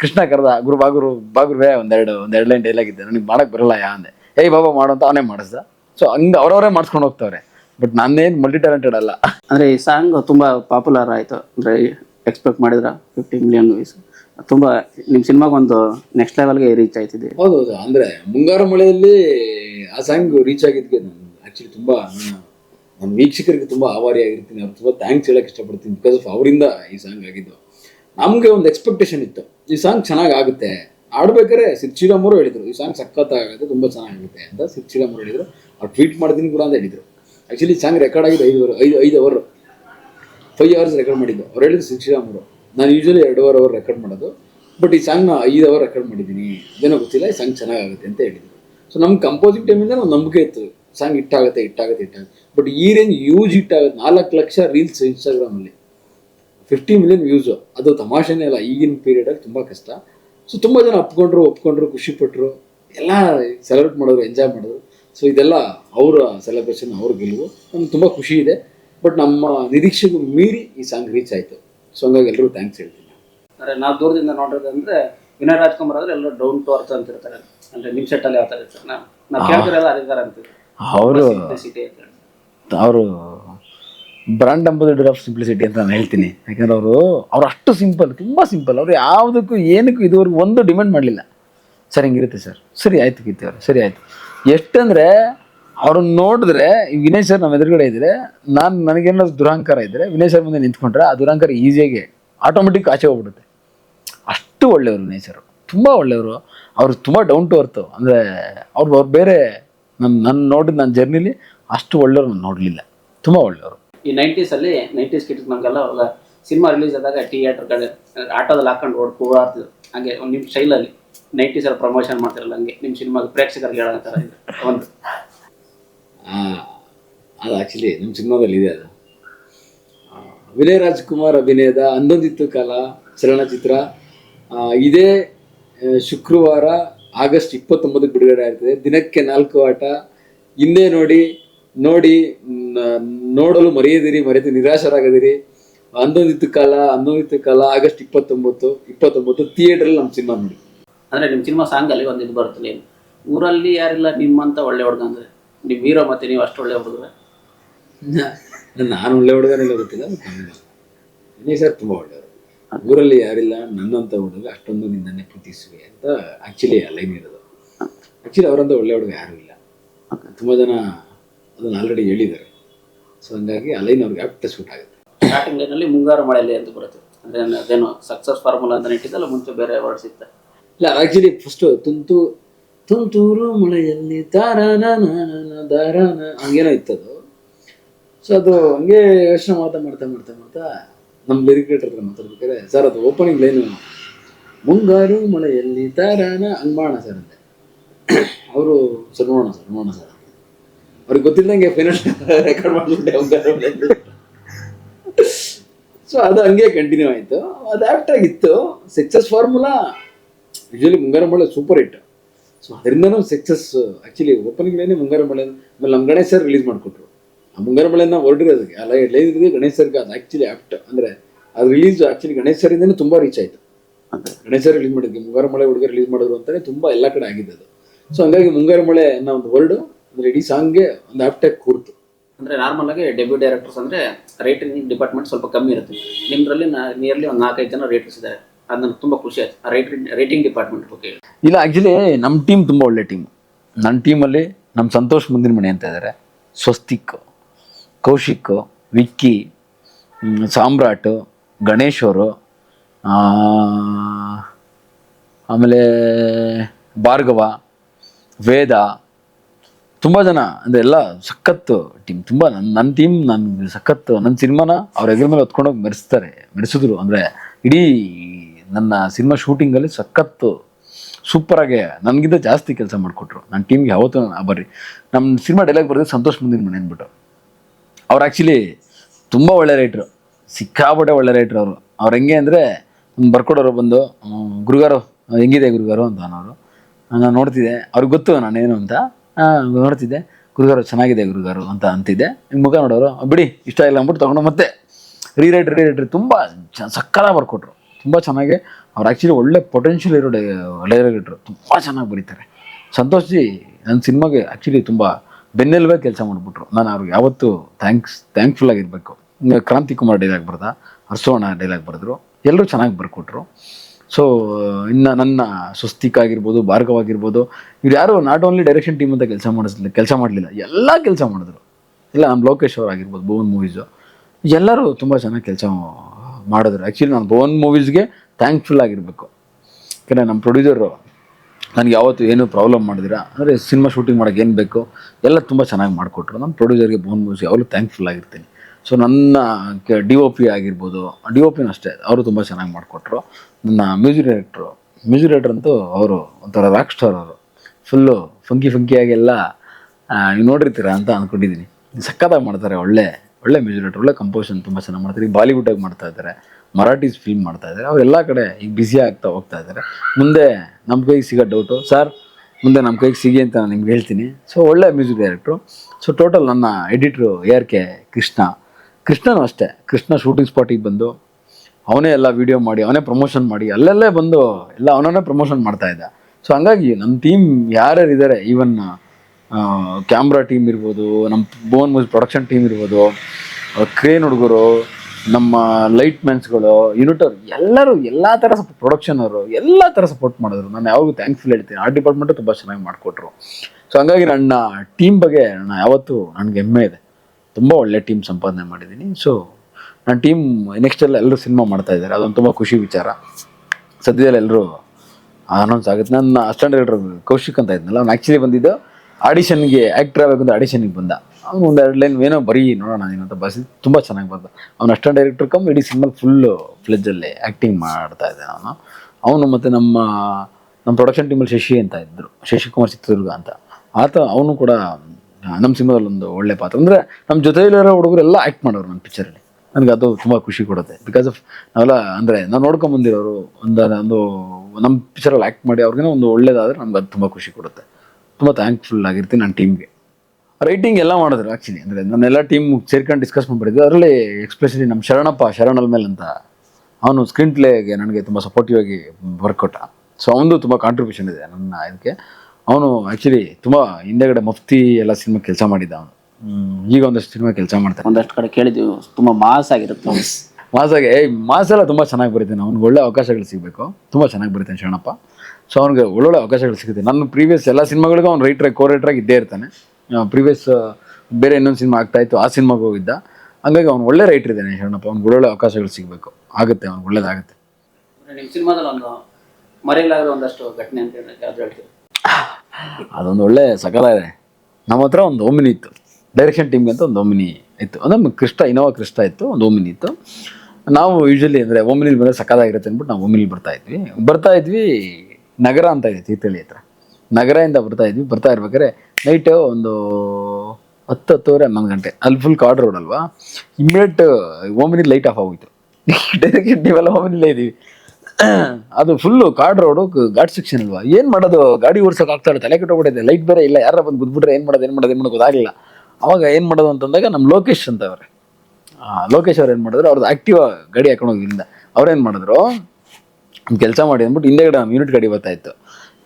ಕೃಷ್ಣ ಕರೆದ, ಗುರು ಬಾಗುರು, ಬಾಗುರುವೇ ಒಂದೆರಡು ಒಂದೆರಡು ಲೈನ್ ಡೈಲಾಗ್ ಇದ್ದೆ, ನನಗೆ ಮಾಡೋಕ್ಕೆ ಬರಲ್ಲ ಯಾ ಅಂದೆ. ಏಯ್ ಬಾಬಾ ಮಾಡೋ ಅಂತ ಅವನೇ ಮಾಡಿಸ್ದ. ಸೊ ಹಂಗೆ ಅವ್ರವರೇ ಮಾಡಿಸ್ಕೊಂಡು ಹೋಗ್ತವ್ರೆ. ಬಟ್ ನಾನೇನು ಮಲ್ಟಿ ಟ್ಯಾಲೆಂಟೆಡ್ ಅಲ್ಲ. ಅಂದ್ರೆ ಈ ಸಾಂಗ್ ತುಂಬಾ ಪಾಪ್ಯುಲರ್ ಆಯ್ತು. ಅಂದ್ರೆ ಎಕ್ಸ್ಪೆಕ್ಟ್ ಮಾಡಿದ್ರ ಫಿಫ್ಟಿ ಮಿಲಿಯನ್ ವ್ಯೂಸ್ ತುಂಬಾ ನಿಮ್ ಸಿನಿಮಾಗ ಒಂದು ನೆಕ್ಸ್ಟ್ ಲೆವೆಲ್ಗೆ ರೀಚ್ ಆಯ್ತಿದೆ. ಹೌದು ಹೌದು ಅಂದ್ರೆ ಮುಂಗಾರು ಮಳೆಯಲ್ಲಿ ಆ ಸಾಂಗ್ ರೀಚ್ ಆಗಿದ್ಕೆ ನಾನು ಆಕ್ಚುಲಿ ತುಂಬಾ ನನ್ನ ನಮ್ಮ ವೀಕ್ಷಕರಿಗೆ ತುಂಬಾ ಆಭಾರಿಯಾಗಿರ್ತೀನಿ ಅವ್ರು ತುಂಬಾ ಥ್ಯಾಂಕ್ಸ್ ಹೇಳಕ್ ಇಷ್ಟಪಡ್ತೀನಿ ಬಿಕಾಸ್ ಆಫ್ ಅವರಿಂದ ಈ ಸಾಂಗ್ ಆಗಿದ್ದು. ನಮ್ಗೆ ಒಂದು ಎಕ್ಸ್ಪೆಕ್ಟೇಷನ್ ಇತ್ತು. ಈ ಸಾಂಗ್ ಚೆನ್ನಾಗಿ ಆಗುತ್ತೆ ಆಡ್ಬೇಕಾದ್ರೆ ಶ್ರೀರಾಮ್ ಅವರು ಹೇಳಿದ್ರು. ಈ ಸಾಂಗ್ ಸಖತ್ತಾಗುತ್ತೆ ತುಂಬಾ ಚೆನ್ನಾಗುತ್ತೆ ಅಂತ ಸಿರ್ಚಿರಾಮ್ ಅವರು ಹೇಳಿದ್ರು. ಅವ್ರು ಟ್ವೀಟ್ ಮಾಡ್ತೀನಿ ಕೂಡ ಅಂತ ಹೇಳಿದ್ರು. ಆಕ್ಚುಲಿ ಸಾಂಗ್ ರೆಕಾರ್ಡ್ ಆಗಿದೆ ಐದು ಐದು ಐದು ಅವರ್ ಫೈವ್ ಅವರ್ಸ್ ರೆಕಾರ್ಡ್ ಮಾಡಿದ್ದು. ಅವ್ರು ಹೇಳಿದ್ರು ಶಿಕ್ಷರಾಮ್ ಅವರು ನಾನು ಯೂಶ್ವಲಿ ಎರಡು ಅವರ್ ರೆಕಾರ್ಡ್ ಮಾಡೋದು. ಬಟ್ ಈ ಸಾಂಗ್ನ ಐದು ಅವರ್ ರೆಕಾರ್ಡ್ ಮಾಡಿದ್ದೀನಿ. ಏನೋ ಗೊತ್ತಿಲ್ಲ, ಈ ಸಾಂಗ್ ಚೆನ್ನಾಗಾಗುತ್ತೆ ಅಂತ ಹೇಳಿದ್ರು. ಸೊ ನಮ್ಮ ಕಂಪೋಸಿಂಗ್ ಟೈಮಿಂದ ನಾವು ನಂಬಿಕೆ ಇತ್ತು. ಸಾಂಗ್ ಇಟ್ಟಾಗುತ್ತೆ ಇಟ್ಟಾಗುತ್ತೆ ಇಟ್ಟಾಗುತ್ತೆ ಬಟ್ ಈ ರೇಂಜ್ ಯೂಸ್ ಇಟ್ಟಾಗುತ್ತೆ ನಾಲ್ಕು ಲಕ್ಷ ರೀಲ್ಸ್ ಇನ್ಸ್ಟಾಗ್ರಾಮಲ್ಲಿ ಫಿಫ್ಟಿ ಮಿಲಿಯನ್ ವ್ಯೂಸು ಅದು ತಮಾಷೆನೇ ಅಲ್ಲ. ಈಗಿನ ಪೀರಿಯಡಲ್ಲಿ ತುಂಬ ಕಷ್ಟ. ಸೊ ತುಂಬ ಜನ ಒಪ್ಕೊಂಡ್ರು ಒಪ್ಕೊಂಡ್ರು ಖುಷಿಪಟ್ಟರು ಎಲ್ಲ ಸೆಲೆಬ್ರೇಟ್ ಮಾಡಿದ್ರು ಎಂಜಾಯ್ ಮಾಡಿದ್ರು ಸೊ ಇದೆಲ್ಲ ಅವರ ಸೆಲೆಬ್ರೇಷನ್ ಅವ್ರ ಗೆಲುವು. ನಮ್ಗೆ ತುಂಬ ಖುಷಿ ಇದೆ. ಬಟ್ ನಮ್ಮ ನಿರೀಕ್ಷೆಗೂ ಮೀರಿ ಈ ಸಾಂಗ್ ರೀಚ್ ಆಯಿತು. ಸೊ ಹಂಗಾಗಿ ಎಲ್ಲರೂ ಥ್ಯಾಂಕ್ಸ್ ಹೇಳ್ತೀನಿ. ಅರೆ ನಾವು ದೂರದಿಂದ ನೋಡೋದಂದ್ರೆ ವಿನಯ್ ರಾಜ್ಕುಮಾರ್ ಆದರೆ ಎಲ್ಲರೂ ಡೌನ್ ಟು ಅರ್ತ್ ಅಂತ ಇರ್ತಾರೆ. ಅಂದ್ರೆ ಸೆಟ್ಟಲ್ಲಿ ಸೆಟ್ ಅಲ್ಲಿ ಯಾವ ತರ ಇರ್ತಾರೆ. ನಾವು ನಾವು ಎಲ್ಲ ಅದಿದ್ದಾರೆ ಅಂತಿದ್ರು ಅವರು ಸಿಟಿ ಅಂತ ಅವರು ಬ್ರಾಂಡ್ ಅಂಬಾಸಿಡರ್ ಆಫ್ ಸಿಂಪ್ಲಿಸಿಟಿ ಅಂತ ನಾನು ಹೇಳ್ತೀನಿ. ಯಾಕಂದ್ರೆ ಅವರು ಅವ್ರು ಅಷ್ಟು ಸಿಂಪಲ್ ತುಂಬ ಸಿಂಪಲ್ ಅವರು ಯಾವುದಕ್ಕೂ ಏನಕ್ಕೂ ಇದುವರೆಗೂ ಒಂದು ಡಿಮ್ಯಾಂಡ್ ಮಾಡಲಿಲ್ಲ. ಸರ್ ಹಿಂಗಿರುತ್ತೆ ಸರ್. ಸರಿ ಆಯ್ತು ಕೀರ್ತಿ ಅವರು. ಸರಿ ಆಯ್ತು. ಎಷ್ಟಂದ್ರೆ ಅವ್ರನ್ನ ನೋಡಿದ್ರೆ ವಿನಯ್ ಸರ್ ನಮ್ಮ ಎದುರುಗಡೆ ಇದ್ರೆ, ನಾನು ನನಗೇನೋ ದುರಹಂಕಾರ ಇದ್ರೆ, ವಿನಯ್ ಸರ್ ಮುಂದೆ ನಿಂತ್ಕೊಂಡ್ರೆ ಆ ದುರಹಂಕಾರ ಈಸಿಯಾಗಿ ಆಟೋಮೆಟಿಕ್ ಆಚೆ ಹೋಗ್ಬಿಡುತ್ತೆ. ಅಷ್ಟು ಒಳ್ಳೆಯವರು ವಿನಯ್ ಸರ್. ತುಂಬ ಒಳ್ಳೆಯವರು. ಅವ್ರು ತುಂಬ ಡೌನ್ ಟು ಅರ್ತು ಅಂದರೆ ಅವ್ರು ಅವ್ರು ಬೇರೆ ನನ್ನ ನನ್ನ ನೋಡಿದ ನನ್ನ ಜರ್ನಿಲಿ ಅಷ್ಟು ಒಳ್ಳೆಯವ್ರು ನಾನು ನೋಡಲಿಲ್ಲ. ತುಂಬ ಒಳ್ಳೆಯವರು. ಈ ನೈಂಟೀಸಲ್ಲಿ ನೈಂಟೀಸ್ ಕಿಟ್ಸ್ ನಮಗೆಲ್ಲ ಸಿನಿಮಾ ರಿಲೀಸ್ ಆದಾಗ ಥಿಯೇಟರ್ ಕಡೆ ಆಟೋದಲ್ಲಿ ಹಾಕೊಂಡು ಓಡ್ ಹಾಗೆ ಒಂದು ನಿಮ್ಮ ಸ್ಟೈಲಲ್ಲಿ ನೈಂಟೀಸ್ ಸರ್ ಪ್ರಮೋಷನ್ ಮಾಡ್ತಿರಲ್ಲ ಹಂಗೆ ನಿಮ್ಮ ಸಿನಿಮಾದ ಪ್ರೇಕ್ಷಕರಿಗೆ ಹೇಳೋ ಥರ ಒಂದು ಅದು ಆ್ಯಕ್ಚುಲಿ ನಿಮ್ಮ ಸಿನಿಮಾದಲ್ಲಿ ಇದೆ ಅದು. ವಿನಯ್ ರಾಜ್ಕುಮಾರ್ ಅಭಿನಯದ ಅಂದೊಂದಿತ್ತು ಕಾಲ ಚಲನಚಿತ್ರ. ಇದೇ ಶುಕ್ರವಾರ ಆಗಸ್ಟ್ ಇಪ್ಪತ್ತೊಂಬತ್ತಕ್ಕೆ ಬಿಡುಗಡೆ ಆಗ್ತದೆ. ದಿನಕ್ಕೆ ನಾಲ್ಕು ಆಟ. ಹಿಂದೆ ನೋಡಿ ನೋಡಿ ನೋಡಲು ಮರೆಯದಿರಿ, ಮರೆತು ನಿರಾಶರಾಗದಿರಿ. ಅಂದೊಂದಿತ್ತು ಕಾಲ ಅಂದೊಂದಿತ್ತು ಕಾಲ ಆಗಸ್ಟ್ ಇಪ್ಪತ್ತೊಂಬತ್ತು ಇಪ್ಪತ್ತೊಂಬತ್ತು ಥಿಯೇಟ್ರಲ್ಲಿ ನಮ್ಮ ಸಿನಿಮಾ ನೋಡಿ. ಅಂದ್ರೆ ನಿಮ್ಮ ಸಿನಿಮಾ ಸಾಂಗ್ ಅಲ್ಲಿ ಒಂದು ಇದು ಬರುತ್ತೆ ಏನು ಊರಲ್ಲಿ ಯಾರಿಲ್ಲ ನಿಮ್ಮಂತ ಒಳ್ಳೆ ಹುಡುಗ ಅಂದರೆ. ನಿಮ್ಮ ಹೀರೋ ಮತ್ತೆ ನೀವು ಅಷ್ಟು ಒಳ್ಳೆ ಹುಡುಗ ನಾನು ಒಳ್ಳೆ ಹುಡುಗನಿಲ್ಲ ಗೊತ್ತಿಲ್ಲ ನೀ ವಿನಯ್ ಸರ್ ತುಂಬ ಒಳ್ಳೆಯವರು. ಊರಲ್ಲಿ ಯಾರಿಲ್ಲ ನನ್ನಂತ ಹುಡುಗ ಅಷ್ಟೊಂದು ನಿನ್ನನ್ನೇ ಪ್ರೀತಿಸುವೆ ಅಂತ ಆ್ಯಕ್ಚುಲಿ ಲೈನ್ ಇರೋದು. ಆ್ಯಕ್ಚುಲಿ ಅವರಂತ ಒಳ್ಳೆ ಹುಡುಗ ಯಾರೂ ಇಲ್ಲ. ತುಂಬ ಜನ ಅದನ್ನು ಆಲ್ರೆಡಿ ಹೇಳಿದ್ದಾರೆ. ಸೊ ಹಂಗಾಗಿ ಆ ಲೈನ್ ಅವ್ರಿಗೆ ಆಪ್ಟ ಸೂಟ್ ಆಗುತ್ತೆ. ಸ್ಟಾರ್ಟಿಂಗ್ ಲೈನಲ್ಲಿ ಮುಂಗಾರು ಮಳೆಯಲ್ಲಿ ಅಂತ ಬರುತ್ತೆ. ಅಂದರೆ ಅದೇನು ಸಕ್ಸಸ್ ಫಾರ್ಮುಲಾ ಅಂತ ಇಟ್ಟಿದ್ದಲ್ಲ ಮುಂಚೆ ಬೇರೆ ವರ್ಡ್ಸ್ ಇತ್ತು. ಇಲ್ಲ ಆ್ಯಕ್ಚುಲಿ ಫಸ್ಟು ತುಂತು, ತುಂತೂರು ಮಳೆಯಲ್ಲಿ ತಾರಾನ ದಾರಾನ, ಹಂಗೇನೋ ಇತ್ತದು. ಸೊ ಅದು ಹಂಗೆ ಯೋಚನೆ ಮಾತಾ ಮಾಡ್ತಾ ಮಾಡ್ತಾ ಮಾಡ್ತಾ ನಮ್ಮ ಲಿರಿಕ್ ಹತ್ರ ಮಾತಾಡ್ಬೇಕಾದ್ರೆ, ಸರ್, ಅದು ಓಪನಿಂಗ್ ಲೈನು ಮುಂಗಾರು ಮಳೆಯಲ್ಲಿ ತಾರಾನ ಹಂಗೆ ಮಾಡೋಣ ಸರ್ ಅಂತೆ ಅವರು ಸರ್ ನೋಡೋಣ ಸರ್ ನೋಡೋಣ ಸರ್ ಅವ್ರಿಗೆ ಗೊತ್ತಿಲ್ಲದಂಗೆ ಫೈನಲ್ ರೆಕಾರ್ಡ್ ಮಾಡಿಬಿಟ್ಟೆ ಮುಂಗಾರು ಸೊ ಅದು ಹಂಗೆ ಕಂಟಿನ್ಯೂ ಆಯಿತು. ಅದು ಆಗಿತ್ತು. Success formula usually Mungaru Male super hit so ಅದರಿಂದನೂ success actually opening ಲೈನೇ ಮುಂಗಾರು ಮಳೆ ಆಮೇಲೆ ನಮ್ಮ ಗಣೇಶ್ ಸರ್ ರಿಲೀಸ್ ಮಾಡಿಕೊಟ್ರು. ಆ ಮುಂಗಾರು ಮಳೆನ ಹೊರಡಿರೋದಕ್ಕೆ ಅಲ್ಲ ಲೈನ್ ಗಣೇಶ್ ಸರ್ಗೆ ಅದು ಆ್ಯಕ್ಚುಲಿ ಆಪ್ಟ್ ಅಂದರೆ ಅದು ರಿಲೀಸ್ ಆ್ಯಕ್ಚುಲಿ ಗಣೇಶ್ ಸರಿಂದನೇ ತುಂಬ ರೀಚ್ ಆಯಿತು. ಗಣೇಶ್ ಸರ್ ರಿಲೀಸ್ ಮಾಡಿದ್ವಿ ಮುಂಗಾರು ಮಳೆ ಹುಡುಗ ರಿಲೀಸ್ ಮಾಡಿದ್ರು ಅಂತಲೇ ತುಂಬ ಎಲ್ಲ ಕಡೆ ಆಗಿದೆ ಅದು. ಸೊ ಹಂಗಾಗಿ ಮುಂಗಾರು ಮಳೆ ಅನ್ನೋ ಒಂದು ವರ್ಡು ಅಂದರೆ ಇಡೀ ಸಾಂಗ್ಗೆ ಒಂದು ಆಪ್ಟಾಗಿ ಕೂರ್ತು. ಅಂದರೆ ನಾರ್ಮಲ್ ಆಗಿ ಡೆಬ್ಯೂ ಡೈರೆಕ್ಟರ್ಸ್ ಅಂದರೆ ರೈಟಿಂಗ್ ಡಿಪಾರ್ಟ್ಮೆಂಟ್ ಸ್ವಲ್ಪ ಕಮ್ಮಿ ಇರುತ್ತೆ. ನಿಮ್ಮದ್ರಲ್ಲಿ ನಿಯರ್ಲಿ ಒಂದು ನಾಲ್ಕೈದು ಜನ ರೈಟರ್ಸ್ ಇದ್ದಾರೆ. ಅದು ತುಂಬಾ ಖುಷಿ ಆಯ್ತು. ರೈಟಿಂಗ್ ರೈಟಿಂಗ್ ಡಿಪಾರ್ಟ್ಮೆಂಟ್ ಬಗ್ಗೆ ಇಲ್ಲ ಆ್ಯಕ್ಚುಲಿ ನಮ್ಮ ಟೀಮ್ ತುಂಬ ಒಳ್ಳೆ ಟೀಮ್ ನನ್ನ ಟೀಮಲ್ಲಿ ನಮ್ಮ ಸಂತೋಷ್ ಮುಂದಿನ ಮನೆ ಅಂತ ಇದ್ದಾರೆ ಸ್ವಸ್ತಿಕ್, ಕೌಶಿಕ್, ವಿಕ್ಕಿ ಸಾಮ್ರಾಟ್ ಗಣೇಶ್ ಅವರು ಆಮೇಲೆ ಭಾರ್ಗವ, ವೇದ, ತುಂಬ ಜನ, ಅಂದರೆ ಎಲ್ಲ ಸಖತ್ತು ಟೀಮ್ ತುಂಬ ನನ್ನ ನನ್ನ ಟೀಮ್ ನನ್ನ ಸಖತ್ತು ನನ್ನ ಸಿನಿಮಾನ ಅವ್ರ ಎದುರು ಮೇಲೆ ಹೊತ್ಕೊಂಡೋಗಿ ಮೆರೆಸ್ತಾರೆ, ಮೆರೆಸಿದ್ರು. ಅಂದರೆ ಇಡೀ ನನ್ನ ಸಿನಿಮಾ ಶೂಟಿಂಗಲ್ಲಿ ಸಖತ್ತು ಸೂಪರಾಗೆ ನನಗಿಂತ ಜಾಸ್ತಿ ಕೆಲಸ ಮಾಡಿಕೊಟ್ರು. ನನ್ನ ಟೀಮ್ಗೆ ಯಾವತ್ತೂ ನಾನು ಬರ್ರಿ. ನಮ್ಮ ಸಿನಿಮಾ ಡೈಲಾಗ್ ಬರೆದು ಸಂತೋಷ್ ಮುಂದಿನ ಮನೆ ಅಂದ್ಬಿಟ್ಟು. ಅವ್ರು ಆ್ಯಕ್ಚುಲಿ ತುಂಬ ಒಳ್ಳೆ ರೈಟ್ರು ಸಿಕ್ಕಾಪಟ್ಟೆ ಒಳ್ಳೆ ರೈಟ್ರು ಅವರು. ಅವ್ರು ಹೆಂಗೆ ಅಂದರೆ ಬರ್ಕೊಡೋರು ಬಂದು ಗುರುಗಾರು, ಹೆಂಗಿದೆ ಗುರುಗಾರು? ಅಂತ ಅನ್ನೋರು. ನಾನು ನೋಡ್ತಿದ್ದೆ. ಅವ್ರಿಗೆ ಗೊತ್ತು ನಾನೇನು ಅಂತ. ನೋಡ್ತಿದ್ದೆ. ಗುರುಗಾರು, ಚೆನ್ನಾಗಿದೆ ಗುರುಗಾರು ಅಂತ ಅಂತಿದ್ದೆ. ನಿಮ್ಮ ಮುಖ ನೋಡೋರು ಬಿಡಿ, ಇಷ್ಟ ಇಲ್ಲ ಅಂದ್ಬಿಟ್ಟು ತೊಗೊಂಡು ಮತ್ತೆ. ರೀರೈಟ್ ರೀರೈಟ್ರಿ ತುಂಬ ಸಕ್ಕಲಾಗಿ ಸಕ್ಕಲ ಬರ್ಕೊಟ್ರು. ತುಂಬ ಚೆನ್ನಾಗಿ, ಅವ್ರು ಆ್ಯಕ್ಚುಲಿ ಒಳ್ಳೆ ಪೊಟೆನ್ಷಿಯಲ್ ಇರೋ ಡೈರೆಕ್ಟ್ರು, ತುಂಬ ಚೆನ್ನಾಗಿ ಬರೀತಾರೆ. ಸಂತೋಷ್ ಜಿ ನನ್ನ ಸಿನಿಮಾಗೆ ಆ್ಯಕ್ಚುಲಿ ತುಂಬ ಬೆನ್ನೆಲುಬೆ ಕೆಲಸ ಮಾಡಿಬಿಟ್ರು. ನಾನು ಅವ್ರಿಗೆ ಯಾವತ್ತೂ ಥ್ಯಾಂಕ್ಸ್ ಥ್ಯಾಂಕ್ಫುಲ್ ಆಗಿರಬೇಕು. ಕ್ರಾಂತಿ ಕುಮಾರ್ ಡೈಲಾಗ್ ಬರ್ದ ಹರ್ಸೋಣ ಡೈಲಾಗ್ ಬರೆದ್ರು ಎಲ್ಲರೂ ಚೆನ್ನಾಗಿ ಬರ್ಕೊಟ್ರು. ಸೊ ಇನ್ನು ನನ್ನ ಸ್ವಸ್ತಿಕ್ ಆಗಿರ್ಬೋದು, ಭಾರ್ಗವ್ ಆಗಿರ್ಬೋದು, ಇವ್ರು ಯಾರು ನಾಟ್ ಓನ್ಲಿ ಡೈರೆಕ್ಷನ್ ಟೀಮ್ ಅಂತ ಕೆಲಸ ಮಾಡಿಸ್ಲಿಲ್ಲ ಕೆಲಸ ಮಾಡಲಿಲ್ಲ, ಎಲ್ಲ ಕೆಲಸ ಮಾಡಿದ್ರು. ಇಲ್ಲ ನಮ್ಮ ಲೋಕೇಶ್ ಅವ್ರು ಆಗಿರ್ಬೋದು, ಭುವನ್ ಮೂವೀಸು ಎಲ್ಲರೂ ತುಂಬ ಚೆನ್ನಾಗಿ ಕೆಲಸ ಮಾಡಿದ್ರು. ಆ್ಯಕ್ಚುಲಿ ನಾನು ಭುವನ್ ಮೂವೀಸ್ಗೆ ಥ್ಯಾಂಕ್ಫುಲ್ ಆಗಿರಬೇಕು. ಯಾಕಂದರೆ ನಮ್ಮ ಪ್ರೊಡ್ಯೂಸರು ನನಗೆ ಯಾವತ್ತು ಏನು ಪ್ರಾಬ್ಲಮ್ ಮಾಡಿದಿರ? ಅಂದರೆ, ಸಿನಿಮಾ ಶೂಟಿಂಗ್ ಮಾಡೋಕೆ ಏನು ಬೇಕು? ಎಲ್ಲ ತುಂಬ ಚೆನ್ನಾಗಿ ಮಾಡಿಕೊಟ್ರು. ನಮ್ಮ ಪ್ರೊಡ್ಯೂಸರ್ಗೆ ಬೋನ್ ಮೂವೀಸ್ ಯಾವಾಗಲೂ ಥ್ಯಾಂಕ್ಫುಲ್ ಆಗಿರ್ತೀನಿ. ಸೊ ನನ್ನ ಡಿ ಒ ಪಿ ಆಗಿರ್ಬೋದು ಡಿ ಒ ಪಿನೂ ಅಷ್ಟೇ ಅವರು ತುಂಬ ಚೆನ್ನಾಗಿ ಮಾಡಿಕೊಟ್ರು. ನನ್ನ ಮ್ಯೂಸಿಕ್ ಡೈರೆಕ್ಟ್ರು ಮ್ಯೂಸಿಕ್ ಡೈರೆಕ್ಟರ್ ಅಂತೂ ಅವರು ಒಂಥರ ರಾಕ್ ಸ್ಟಾರ್ ಅವರು. ಫುಲ್ಲು ಫಂಕಿ ಫಂಕಿಯಾಗೆಲ್ಲ ನೀವು ನೋಡಿರ್ತೀರ ಅಂತ ಅಂದ್ಕೊಂಡಿದ್ದೀನಿ ಸಕ್ಕತ್ತಾಗಿ ಮಾಡ್ತಾರೆ, ಒಳ್ಳೆ ಒಳ್ಳೆ ಮ್ಯೂಸಿಕ್ ಒಳ್ಳೆ ಕಂಪೋಸಿಷನ್ ತುಂಬ ಚೆನ್ನಾಗಿ ಮಾಡ್ತಾರೆ. ಈಗ ಬಾಲಿವುಡಾಗಿ ಮಾಡ್ತಾ ಇದ್ದಾರೆ. ಮರಾಠೀಸ್ ಫಿಲ್ಮ್ ಮಾಡ್ತಾ ಇದ್ದಾರೆ. ಅವರೆಲ್ಲ ಕಡೆ ಈಗ ಬ್ಯುಸಿ ಆಗ್ತಾ ಹೋಗ್ತಾ ಇದ್ದಾರೆ. ಮುಂದೆ ನಮ್ಮ ಕೈಗೆ ಸಿಗೋ ಡೌಟು ಸರ್ ಮುಂದೆ ನಮ್ಮ ಕೈಗೆ ಸಿಗಿ ಅಂತ ನಾನು ನಿಮ್ಗೆ ಹೇಳ್ತೀನಿ. ಸೊ ಒಳ್ಳೆ ಮ್ಯೂಸಿಕ್ ಡೈರೆಕ್ಟ್ರು ಸೊ ಟೋಟಲ್ ನನ್ನ editor A R K Krishna ಕೃಷ್ಣನೂ ಅಷ್ಟೇ. ಕೃಷ್ಣ ಶೂಟಿಂಗ್ ಸ್ಪಾಟಿಗೆ ಬಂದು ಅವನೇ ಎಲ್ಲ ವಿಡಿಯೋ ಮಾಡಿ, ಅವನೇ ಪ್ರಮೋಷನ್ ಮಾಡಿ, ಅಲ್ಲಲ್ಲೇ ಬಂದು ಎಲ್ಲ ಅವನನ್ನೇ ಪ್ರಮೋಷನ್ ಮಾಡ್ತಾ ಇದ್ದ. ಸೊ ಹಂಗಾಗಿ ನಮ್ಮ ಟೀಮ್ ಯಾರ್ಯಾರು ಇದ್ದಾರೆ ಈವನ್ ಕ್ಯಾಮ್ರಾ ಟೀಮ್ ಇರ್ಬೋದು ನಮ್ಮ ಬೋನ್ ಮೂಸ್ ಪ್ರೊಡಕ್ಷನ್ ಟೀಮ್ ಇರ್ಬೋದು ಕ್ರೇನ್ ಹುಡುಗರು, ನಮ್ಮ ಲೈಟ್ ಮ್ಯಾನ್ಸ್ಗಳು ಯೂನಿಟರ್ ಎಲ್ಲರೂ ಎಲ್ಲ ಥರ ಪ್ರೊಡಕ್ಷನ್ ಅವರು ಎಲ್ಲ ಥರ ಸಪೋರ್ಟ್ ಮಾಡಿದ್ರು. ನಾನು ಯಾವಾಗೂ ಥ್ಯಾಂಕ್ಫುಲ್ ಹೇಳ್ತೀನಿ. ಆರ್ಟ್ ಡಿಪಾರ್ಟ್ಮೆಂಟು ತುಂಬ ಚೆನ್ನಾಗಿ ಮಾಡಿಕೊಟ್ರು. ಸೊ ಹಂಗಾಗಿ ನನ್ನ ಟೀಮ್ ಬಗ್ಗೆ ನಾನು ಯಾವತ್ತೂ ನನಗೆ ಹೆಮ್ಮೆ ಇದೆ. ತುಂಬ ಒಳ್ಳೆ ಟೀಮ್ ಸಂಪಾದನೆ ಮಾಡಿದ್ದೀನಿ ಸೊ ನನ್ನ ಟೀಮ್ ನೆಕ್ಸ್ಟ್ ಎಲ್ಲ ಎಲ್ಲರೂ ಸಿನಿಮಾ ಮಾಡ್ತಾ ಇದ್ದಾರೆ ಅದೊಂದು ತುಂಬ ಖುಷಿ ವಿಚಾರ. ಸದ್ಯದಲ್ಲಿ ಎಲ್ಲರೂ ಅನೌನ್ಸ್ ಆಗುತ್ತೆ. ನನ್ನ ಅಸ್ಟೆಂಟ್ ಕೌಶಿಕ್ ಅಂತ ಇದ್ನಲ್ಲ, ಅವ್ನು ಆ್ಯಕ್ಚುಲಿ ಬಂದಿದ್ದು ಆಡಿಷನ್ಗೆ ಆ್ಯಕ್ಟರ್ ಆಗಬೇಕು ಅಂತ ಆಡಿಷನ್ಗೆ ಬಂದ. ಅವ್ನು ಒಂದು ಎರಡು ಲೈನ್ ಏನೋ ಬರೀ ನೋಡೋಣ ಅಂತ ಬಸ್ ತುಂಬ ಚೆನ್ನಾಗಿ ಬಂದ ಅವ್ನು ಅಷ್ಟೊಂದು ಡೈರೆಕ್ಟರ್ ಕಮ್, ಇಡೀ ಸಿನಿಮಾ ಫುಲ್ಲು ಫ್ಲೆಜ್ಜಲ್ಲಿ ಆ್ಯಕ್ಟಿಂಗ್ ಮಾಡ್ತಾ ಇದ್ದೆ ಅವನು. ಅವನು ಮತ್ತು ನಮ್ಮ ನಮ್ಮ ಪ್ರೊಡಕ್ಷನ್ ಟೀಮಲ್ಲಿ ಶಶಿ ಅಂತ ಇದ್ದರು ಶಶಿಕುಮಾರ್ ಚಿತ್ರದುರ್ಗ ಅಂತ. ಆತ, ಅವನು ಕೂಡ ನಮ್ಮ ಸಿನಿಮಾದಲ್ಲಿ ಒಂದು ಒಳ್ಳೆ ಪಾತ್ರ. ಅಂದರೆ ನಮ್ಮ ಜೊತೆಲಿರೋ ಹುಡುಗರೆಲ್ಲ ಆ್ಯಕ್ಟ್ ಮಾಡೋರು ನನ್ನ ಪಿಕ್ಚರಲ್ಲಿ ನನಗೆ ಅದು ತುಂಬ ಖುಷಿ ಕೊಡುತ್ತೆ. ಬಿಕಾಸ್ ಆಫ್ ನಾವೆಲ್ಲ, ಅಂದರೆ ನಾವು ನೋಡ್ಕೊಂಬಂದಿರೋರು ಒಂದು ಒಂದು ನಮ್ಮ ಪಿಕ್ಚರಲ್ಲಿ ಆ್ಯಕ್ಟ್ ಮಾಡಿ ಅವ್ರಿಗೇನೋ ಒಂದು ಒಳ್ಳೇದಾದರೆ ನಮ್ಗೆ ಅದು ತುಂಬ ಖುಷಿ ಕೊಡುತ್ತೆ. ತುಂಬ ಥ್ಯಾಂಕ್ಫುಲ್ ಆಗಿರ್ತೀನಿ ನನ್ನ ಟೀಮ್ಗೆ ರೈಟಿಂಗ್ ಎಲ್ಲ ಮಾಡಿದ್ರು ಆ್ಯಕ್ಚುಲಿ ಅಂದರೆ ನನ್ನೆಲ್ಲ ಟೀಮ್ ಸೇರ್ಕೊಂಡು ಡಿಸ್ಕಸ್ ಮಾಡಿದ್ದು ಅದರಲ್ಲಿ ಎಕ್ಸ್ಪೆಷಲಿ ನಮ್ಮ ಶರಣಪ್ಪ ಶರಣಲ್ ಮೇಲೆ ಅಂತ ಅವನು ಸ್ಕ್ರೀನ್ ಪ್ಲೇಗೆ ನನಗೆ ತುಂಬ ಸಪೋರ್ಟಿವ್ ಆಗಿ ಕೊಟ್ಟ ಸೊ ಅವನದು ತುಂಬ ಕಾಂಟ್ರಿಬ್ಯೂಷನ್ ಇದೆ ನನ್ನ ಇದಕ್ಕೆ. ಅವನು ಆ್ಯಕ್ಚುಲಿ ತುಂಬ ಹಿಂದೆಗಡೆ ಮಫ್ತಿ ಎಲ್ಲ ಸಿನಿಮಾ ಕೆಲಸ ಮಾಡಿದ್ದ ಅವನು. ಈಗ ಒಂದಷ್ಟು ಸಿನಿಮಾ ಕೆಲಸ ಮಾಡ್ತಾನೆ. ಒಂದಷ್ಟು ಕಡೆ ಕೇಳಿದ್ವಿ ತುಂಬ ಮಾಸ್ ಆಗಿರುತ್ತೆ ಮಾಸಾಗೆ ಏಯ್ ಮಾಸ್ ಎಲ್ಲ ತುಂಬ ಚೆನ್ನಾಗಿ ಬರುತ್ತೆ ಅವ್ನಿಗೆ ಒಳ್ಳೆ ಅವಕಾಶಗಳು ಸಿಗಬೇಕು. ತುಂಬ ಚೆನ್ನಾಗಿ ಬರುತ್ತೆ ಶರಣಪ್ಪ. ಸೊ ಅವ್ನಿಗೆ ಒಳ್ಳೊಳ್ಳೆ ಅವಕಾಶಗಳು ಸಿಗುತ್ತೆ. ನನ್ನ ಪ್ರೀವಿಯಸ್ ಎಲ್ಲ ಸಿನಿಮಾಗಳಿಗೂ ಅವ್ನು ರೈಟ್ರ್ ಕೋ ರೈಟ್ರಾಗಿ ಇದ್ದೇ ಇರ್ತಾನೆ. ಪ್ರೀವಿಯಸ್ ಬೇರೆ ಇನ್ನೊಂದು ಸಿನಿಮಾ ಆಗ್ತಾ ಇತ್ತು ಆ ಸಿನಿಮಾಗೆ ಹೋಗಿದ್ದ. ಹಂಗಾಗಿ ಅವ್ನು ಒಳ್ಳೆ ರೈಟ್ರ್ ಇದ್ದಾನೆ ಶರಣಪ್ಪ. ಅವ್ನಿಗೆ ಒಳ್ಳೊಳ್ಳೆ ಅವಕಾಶಗಳು ಸಿಗಬೇಕು. ಆಗುತ್ತೆ ಅವ್ನಿಗೆ ಒಳ್ಳೇದಾಗುತ್ತೆ. ಒಂದಷ್ಟು ಘಟನೆ ಅಂತ ಅದೊಂದು ಒಳ್ಳೆ ಸಕಲ ಇದೆ. ನಮ್ಮ ಹತ್ರ ಒಂದು ಓಮಿನಿ ಇತ್ತು. ಡೈರೆಕ್ಷನ್ ಟೀಮ್ಗೆ ಅಂತ ಒಂದು ಓಮಿನಿ ಇತ್ತು. ಅಂದ್ರೆ ಕೃಷ್ಣ ಇನೋವಾ ಕೃಷ್ಣ ಇತ್ತು ಒಂದು ಓಮಿನಿ ಇತ್ತು. ನಾವು ಯೂಶಲಿ ಅಂದರೆ ಓಮಿನಿಲಿ ಬಂದರೆ ಸಕ್ಕದಾಗಿರುತ್ತೆ ಅಂದ್ಬಿಟ್ಟು ನಾವು ಓಮಿನಿಲಿ ಬರ್ತಾ ಇದ್ವಿ. ಬರ್ತಾ ಇದ್ವಿ ನಗರ ಅಂತ ಇದೆ ತೀರ್ಥಹಳ್ಳಿ ಹತ್ರ. ನಗರದಿಂದ ಬರ್ತಾ ಇದ್ವಿ, ಬರ್ತಾ ಇರ್ಬೇಕಾದ್ರೆ ನೈಟು ಒಂದು ಹತ್ತು ಹತ್ತುವರೆ, ಹನ್ನೊಂದು ಗಂಟೆ. ಅಲ್ಲಿ ಫುಲ್ ಕಾರ್ಡ್ ರೋಡ್ ಅಲ್ವಾ? ಇಮ್ಮಿಡಿಯೇಟ್ ಓಮಿನಿ ಲೈಟ್ ಆಫ್ ಆಗೋಯ್ತು. ಡೈರೆಕ್ಟ್ ನೀವೆಲ್ಲ ಎಲ್ಲ ಓಮಿನಿಲೇ ಇದ್ದೀವಿ ಅದು full card road ghat section ಅಲ್ವಾ? ಏನು ಮಾಡೋದು? ಗಾಡಿ ಓಡಿಸೋಕೆ ಆಗ್ತಾ ತಲೆ ಕೆಟ್ಟೋಗ್ಬಿಟ್ಟಿದೆ ಲೈಟ್ ಬೇರೆ ಇಲ್ಲ. ಯಾರ ಬಂದು ಗುದ್ಬಿಟ್ರೆ ಏನು ಮಾಡೋದು ಏನು ಮಾಡೋದು ಏನು ಮಾಡೋದು ಅವಾಗ ಏನು ಮಾಡೋದು ಅಂತಂದಾಗ ನಮ್ಮ ಲೋಕೇಶ್ ಅಂತ ಅವ್ರೆ ಲೋಕೇಶ್ ಅವ್ರು ಏನು ಮಾಡಿದ್ರು? ಅವ್ರದ್ದು ಆ್ಯಕ್ಟಿವ್ ಗಾಡಿ ಹಾಕೊಂಡು ಹೋಗಿಂದ ಅವ್ರೇನು ಮಾಡಿದ್ರು? ಕೆಲಸ ಮಾಡಿ ಅಂದ್ಬಿಟ್ಟು ಹಿಂದೆಗಡೆ ನಮ್ಮ ಯೂನಿಟ್ ಗಾಡಿ ಬರ್ತಾ ಇತ್ತು